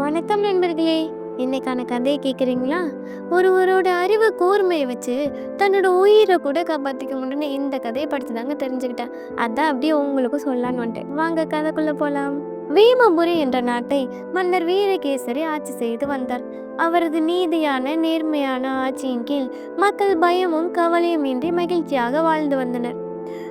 வணக்கம் நண்பர்களே. இன்னைக்கான கதையை கேட்குறீங்களா ஒருவரோட அறிவு கூர்மையை வச்சு தன்னோட உயிரை கூட காப்பாற்றிக்க முடியும்னு இந்த கதையை படித்து தாங்க தெரிஞ்சுக்கிட்டேன். அதான் அப்படியே உங்களுக்கும் சொல்லலான்னு வந்துட்டேன். வாங்க கதைக்குள்ளே போகலாம் வீமபுரி என்ற நாட்டை மன்னர் வீரகேசரி ஆட்சி செய்து வந்தார். அவரது நீதியான நேர்மையான ஆட்சியின் கீழ் மக்கள் பயமும் கவலையும் இன்றி மகிழ்ச்சியாக வாழ்ந்து வந்தனர்.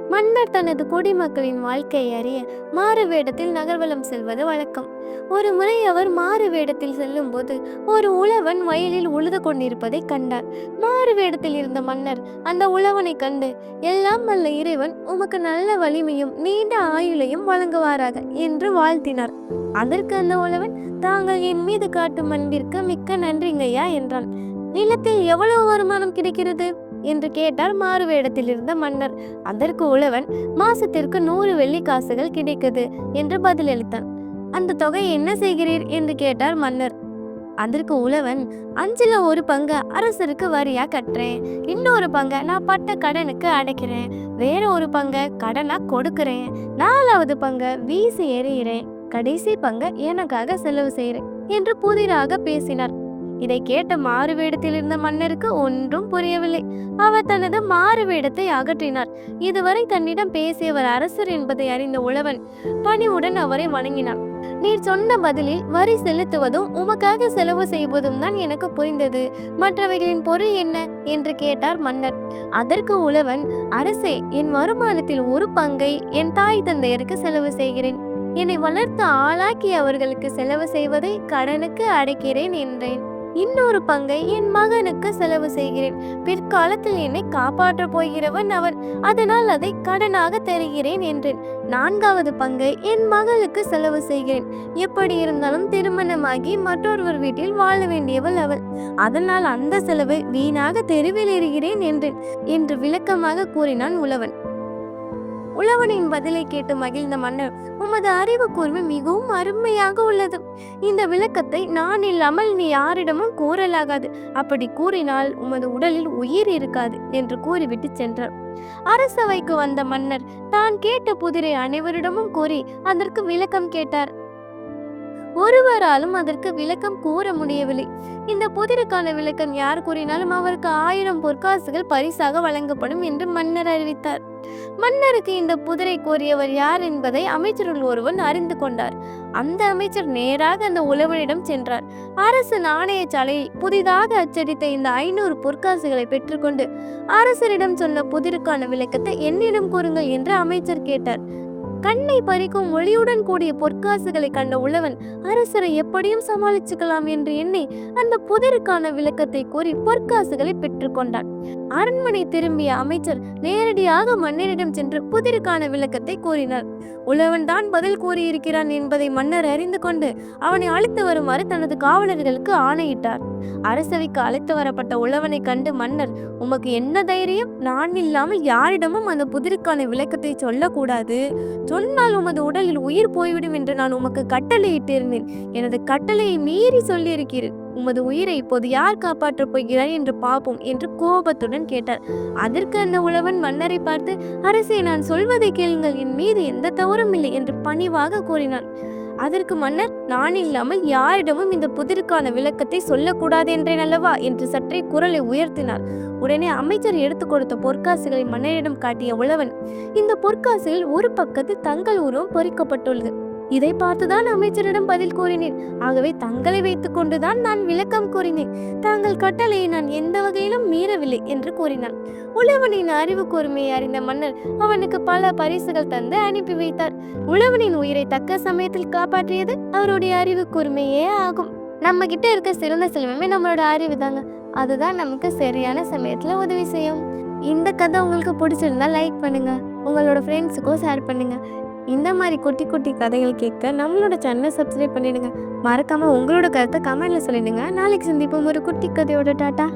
மன்னர் தனது குடிமக்களின் வாழ்க்கையை அறிய மாறு வேடத்தில் நகர்வலம் செல்வது வழக்கம். ஒரு முறை அவர் மாறு வேடத்தில் செல்லும்போது ஒரு உழவன் வயலில் உழுது கொண்டிருப்பதை கண்டார். மாறு வேடத்தில் இருந்த மன்னர் அந்த உழவனை கண்டு எல்லாம் வல்ல இறைவன் உமக்கு நல்ல வலிமையும் நீண்ட ஆயுளையும் வழங்குவாராக என்று வாழ்த்தினார். அதற்கு அந்த உழவன் தாங்கள் என் மீது காட்டும் அன்பிற்கு மிக்க நன்றிங்கய்யா என்றான். நிலத்தில் எவ்வளவு வருமானம் கிடைக்கிறது? என்று கேட்டார் மாறுவேடத்தில் இருந்த மன்னர். அதற்கு உழவன் மாசத்திற்கு நூறு வெள்ளி காசுகள் கிடைக்குது என்று பதிலளித்தான். அந்த தொகை என்ன செய்கிறீர்? என்று கேட்டார் மன்னர். அதற்கு உழவன் அஞ்சுல ஒரு பங்கு அரசருக்கு வரியா கட்டுறேன். இன்னொரு பங்கை நான் பட்ட கடனுக்கு அடைக்கிறேன். வேற ஒரு பங்கை கடனா கொடுக்கிறேன். நாலாவது பங்கை வீசி எறிகிறேன். கடைசி பங்கை எனக்காக செலவு செய்கிறேன் என்று புதிராக பேசினார். இதை கேட்ட மாறு வேடத்தில் இருந்த மன்னருக்கு ஒன்றும் புரியவில்லை. அவர் தனது மாறு வேடத்தை அகற்றினார். இதுவரை தன்னிடம் பேசியவர் அரசர் என்பதை அறிந்த உழவன் பணிவுடன் அவரை வணங்கினான். நீர் சொன்ன பதிலில் வரி செலுத்துவதும் உமக்காக செலவு செய்வதும் தான் எனக்கு புரிந்தது. மற்றவைகளின் பொருள் என்ன? என்று கேட்டார் மன்னர். அதற்கு உழவன் அரசே என் வருமானத்தில் ஒரு பங்கை என் தாய் தந்தையருக்கு செலவு செய்கிறேன். என்னை வளர்த்து ஆளாக்கி அவர்களுக்கு செலவு செய்வதை கடனுக்கு அடைக்கிறேன் என்றேன். இன்னொரு பங்கை என் மகனுக்கு செலவு செய்கிறேன். பிற்காலத்தில் என்னை காப்பாற்ற போகிறவன் அவன். அதனால் அதை கடனாக தருகிறேன் என்றேன். நான்காவது பங்கை என் மகளுக்கு செலவு செய்கிறேன். எப்படி இருந்தாலும் திருமணமாகி மற்றொருவர் வீட்டில் வாழ வேண்டியவள் அவள். அதனால் அந்த செலவை வீணாக தெருவில் எறிகிறேன் என்றேன் என்று விளக்கமாக கூறினான் உழவன். உழவனின் பதிலை கேட்டு மகிழ்ந்த மன்னர் உமது அறிவு கூர்மை மிகவும் அருமையாக உள்ளது. இந்த விளக்கத்தை நான் இல்லாமல் நீ யாரிடமும் கூறலாகாது. அப்படி கூறினால் உமது உடலில் உயிர் இருக்காது என்று கூறிவிட்டு சென்றார். அரசவைக்கு வந்த மன்னர் தான் கேட்ட புதிரை அனைவரிடமும் கூறி அதற்கு விளக்கம் கேட்டார். ஒருவராலும் அதற்கு விளக்கம் கூற முடியவில்லை. இந்த புதிருக்கான விளக்கம் யார் கூறினாலும் அவருக்கு ஆயிரம் பொற்காசுகள் பரிசாக வழங்கப்படும் என்று மன்னர் அறிவித்தார். மன்னருக்கு இந்த புதிரை கோரியவர் யார் என்பதை அமைச்சருள் ஒருவன் அறிந்து கொண்டார். அந்த அமைச்சர் நேராக அந்த உழவனிடம் சென்றார். அரசு நாணயச்சாலையில் புதிதாக அச்சடித்த இந்த ஐநூறு பொற்காசுகளை பெற்றுக்கொண்டு அரசரிடம் சொன்ன புதிருக்கான விளக்கத்தை என்னிடம் கூறுங்கள் என்று அமைச்சர் கேட்டார். கண்ணை பறிக்கும் ஒளியுடன் கூடிய பொற்காசுகளை கண்ட உழவன் அரசரை எப்படியும் சமாளிச்சுக்கலாம் என்று எண்ணி அந்த புதிருக்கான விளக்கத்தை கூறி பொற்காசுகளை பெற்றுக்கொண்டான் அரண்மனை திரும்பிய அமைச்சர் நேரடியாக மன்னரிடம் சென்று புதிருக்கான விளக்கத்தை கூறினார். உழவன் தான் பதில் கூறியிருக்கிறான் என்பதை மன்னர் அறிந்து கொண்டு அவனை அழைத்து வருமாறு தனது காவலர்களுக்கு ஆணையிட்டார். அரசவைக்கு அழைத்து வரப்பட்ட உழவனை கண்டு மன்னர் உமக்கு என்ன தைரியம்? நான் இல்லாமல் யாரிடமும் அந்த புதிருக்கான விளக்கத்தை சொல்லக்கூடாது. சொன்னால் உமது உடலில் உயிர் போய்விடும் என்று நான் உமக்கு கட்டளையிட்டிருந்தேன். எனது கட்டளையை மீறி சொல்லியிருக்கிறேன் உமது உயிரை இப்போது யார் காப்பாற்றப் போகிறார் என்று பார்ப்போம் என்று கோபத்துடன் கேட்டார். அதற்கு அந்த உழவன் மன்னரை பார்த்து அரசே நான் சொல்வதை கேளுங்கள். என் மீது எந்த தவறும் இல்லை என்று பணிவாக கூறினான். அதற்கு மன்னர் நான் இல்லாமல் யாரிடமும் இந்த புதிருக்கான விளக்கத்தை சொல்லக்கூடாது என்றேன் அல்லவா? என்று சற்றே குரலை உயர்த்தினார். உடனே அமைச்சர் எடுத்து கொடுத்த பொற்காசுகளை மன்னரிடம் காட்டிய உழவன் இந்த பொற்காசுகளில் ஒரு பக்கத்தில் தங்கள் உருவம் பொறிக்கப்பட்டுள்ளது. இதை பார்த்துதான் அமைச்சரிடம் பதில் கூறினேன். ஆகவே தங்களை வைத்துக் கொண்டுதான் நான் விளக்கம் கூறினேன். தாங்கள் கட்டளையை நான் எந்த வகையிலும் மீறவில்லை என்று கூறினான் உழவனின் அறிவு கூர்மையை அறிந்த மன்னர் அவனுக்கு பல பரிசுகள் தந்து அனுப்பி வைத்தார். உழவனின் உயிரை தக்க சமயத்தில் காப்பாற்றியது அவருடைய அறிவு கூர்மையே ஆகும். நம்ம கிட்ட இருக்க சிறந்த செல்வமே நம்மளோட அறிவு தாங்க. அதுதான் நமக்கு சரியான சமயத்துல உதவி செய்யும். இந்த கதை உங்களுக்கு பிடிச்சிருந்தா லைக் பண்ணுங்க. உங்களோட ஃப்ரெண்ட்ஸுக்கும் ஷேர் பண்ணுங்க. இந்த மாதிரி குட்டி குட்டி கதைகள் கேட்க நம்மளோட சேனலை சப்ஸ்கிரைப் பண்ணிடுங்க. மறக்காமல் உங்களோட கருத்தை கமெண்ட்டில் சொல்லிடுங்க. நாளைக்கு சந்திப்போம் ஒரு குட்டி கதையோட. டாட்டா